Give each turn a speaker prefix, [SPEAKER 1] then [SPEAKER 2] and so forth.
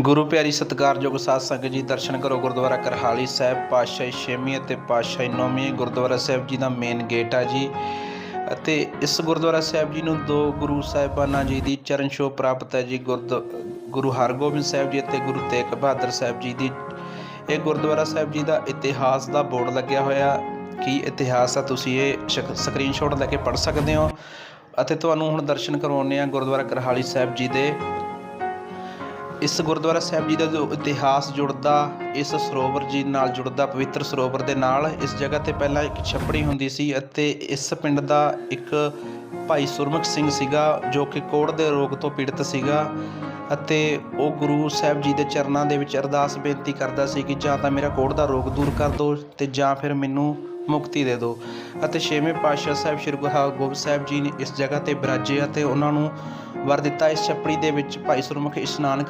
[SPEAKER 1] ਗੁਰੂ ਪਿਆਰੀ ਸਤਿਕਾਰਯੋਗ ਸਾਧ ਸੰਗਤ ਜੀ, ਦਰਸ਼ਨ ਕਰੋ ਗੁਰਦੁਆਰਾ ਕਰਹਾਲੀ ਸਾਹਿਬ, ਪਾਤਸ਼ਾਹੀ ਛੇਵੀਂ ਅਤੇ ਪਾਤਸ਼ਾਹੀ ਨੌਵੀਂ। ਗੁਰਦੁਆਰਾ ਸਾਹਿਬ ਜੀ ਦਾ ਮੇਨ ਗੇਟ ਆ ਜੀ ਅਤੇ ਇਸ ਗੁਰਦੁਆਰਾ ਸਾਹਿਬ ਜੀ ਨੂੰ ਦੋ ਗੁਰੂ ਸਾਹਿਬਾਨਾਂ ਜੀ ਦੀ ਚਰਨ ਛੋਹ ਪ੍ਰਾਪਤ ਹੈ ਜੀ, ਗੁਰਦ, ਗੁਰੂ ਹਰਗੋਬਿੰਦ ਸਾਹਿਬ ਜੀ ਅਤੇ ਗੁਰੂ ਤੇਗ ਬਹਾਦਰ ਸਾਹਿਬ ਜੀ ਦੀ। ਇਹ ਗੁਰਦੁਆਰਾ ਸਾਹਿਬ ਜੀ ਦਾ ਇਤਿਹਾਸ ਦਾ ਬੋਰਡ ਲੱਗਿਆ ਹੋਇਆ। ਕੀ ਇਤਿਹਾਸ ਆ ਤੁਸੀਂ ਇਹ ਸ਼ਕ- ਸਕਰੀਨਸ਼ਾਟ ਲੈ ਕੇ ਪੜ੍ਹ ਸਕਦੇ ਹੋ। ਅਤੇ ਤੁਹਾਨੂੰ ਹੁਣ ਦਰਸ਼ਨ ਕਰਵਾਉਂਦੇ ਆ ਗੁਰਦੁਆਰਾ ਕਰਹਾਲੀ ਸਾਹਿਬ ਜੀ ਦੇ। ਇਸ ਗੁਰਦੁਆਰਾ ਸਾਹਿਬ ਜੀ ਦਾ ਜੋ ਇਤਿਹਾਸ ਜੁੜਦਾ, ਇਸ ਸਰੋਵਰ ਜੀ ਨਾਲ ਜੁੜਦਾ, ਪਵਿੱਤਰ ਸਰੋਵਰ ਦੇ ਨਾਲ, ਇਸ ਜਗ੍ਹਾ ਤੇ ਪਹਿਲਾਂ ਇੱਕ ਛੱਪੜੀ ਹੁੰਦੀ ਸੀ ਅਤੇ ਇਸ ਪਿੰਡ ਦਾ ਇੱਕ ਭਾਈ ਸੁਰਮੁਖ ਸਿੰਘ ਸੀਗਾ, ਜੋ ਕਿ ਕੋੜ ਦੇ ਰੋਗ ਤੋਂ ਪੀੜਤ ਸੀਗਾ ਅਤੇ ਉਹ ਗੁਰੂ ਸਾਹਿਬ ਜੀ ਦੇ ਚਰਨਾਂ ਦੇ ਵਿੱਚ ਅਰਦਾਸ ਬੇਨਤੀ ਕਰਦਾ ਸੀ ਕਿ ਜਾਂ ਤਾਂ ਮੇਰਾ ਕੋੜ ਦਾ ਰੋਗ ਦੂਰ ਕਰ ਦਿਓ ਤੇ ਜਾਂ ਫਿਰ ਮੈਨੂੰ ਮੁਕਤੀ ਦੇ ਦਿਓ ਅਤੇ ਛੇਵੇਂ ਪਾਤਸ਼ਾਹ ਸਾਹਿਬ ਸ੍ਰੀ ਗੁਰੂ ਹਰਗੋਬਿੰਦ ਸਾਹਿਬ ਜੀ ਨੇ ਇਸ ਜਗ੍ਹਾ ਤੇ ਬਿਰਾਜੇ ਅਤੇ ਉਹਨਾਂ ਨੂੰ ਵਰ ਦਿੱਤਾ। ਇਸ ਛੱਪੜੀ ਦੇ ਵਿੱਚ ਭਾਈ ਸੁਰਮੁਖ ਇਸ਼ਨਾਨ ਕਰ